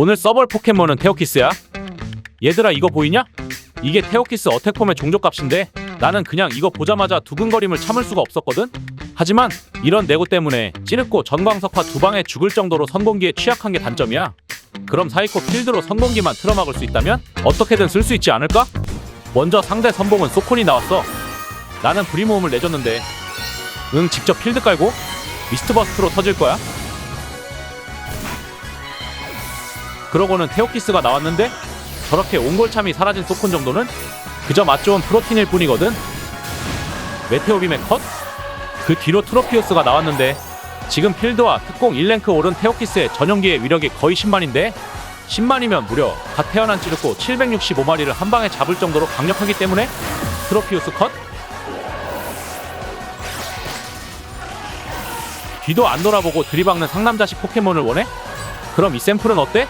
오늘 써볼 포켓몬은 테오키스야. 얘들아 이거 보이냐? 이게 테오키스 어택폼의 종족값인데 나는 그냥 이거 보자마자 두근거림을 참을 수가 없었거든? 하지만 이런 내고 때문에 찌르고 전광석화 두 방에 죽을 정도로 선공기에 취약한 게 단점이야. 그럼 사이코 필드로 선공기만 틀어막을 수 있다면 어떻게든 쓸 수 있지 않을까? 먼저 상대 선봉은 소콘이 나왔어. 나는 브리모음을 내줬는데 응 직접 필드 깔고 미스트버스트로 터질 거야? 그러고는 테오키스가 나왔는데 저렇게 옹골참이 사라진 소콘 정도는 그저 맛 좋은 프로틴일 뿐이거든. 메테오빔의 컷? 그 뒤로 트로피우스가 나왔는데 지금 필드와 특공 1랭크 오른 테오키스의 전용기의 위력이 거의 10만인데 10만이면 무려 갓 태어난 찌르고 765마리를 한 방에 잡을 정도로 강력하기 때문에 트로피우스 컷? 뒤도 안 돌아보고 들이박는 상남자식 포켓몬을 원해? 그럼 이 샘플은 어때?